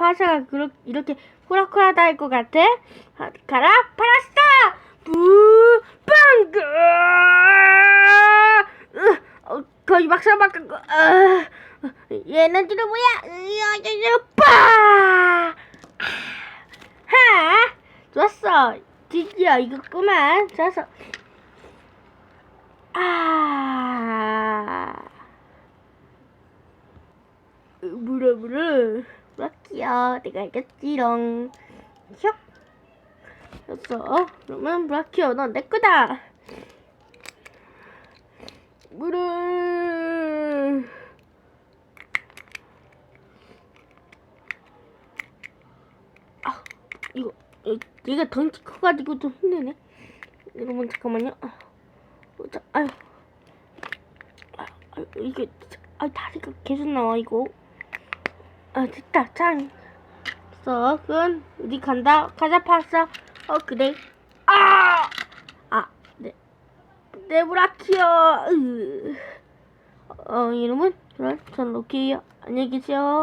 파샤가 그렇게 이렇게 호락호락할 할것 같아? 아, 가라 파라스타 부 빵그 어, 거의 막상 막간 거 아, 얘는 지금 뭐야 으아, 빠 하! 좋았어. 드디어 이거구만. 좋았어. 아. 물어, 물어. 브라키야, 내가 이겼지롱. 슉. 됐어. 그러면 브라키야, 넌내 거다. 물어. 아, 이거 어, 얘가 덩치 커가지고 좀 힘드네. 여러분 잠깐만요. 아, 어, 자, 아유, 아, 아, 이게 아 다리가 계속 나와 이거. 아 됐다 짠. 그래서 그건 우리 간다. 가자 파스타. 어 그래. 아, 아, 네, 네 브라키요. 으. 어 이름은 그럼 전 로키요. 안녕히 계세요.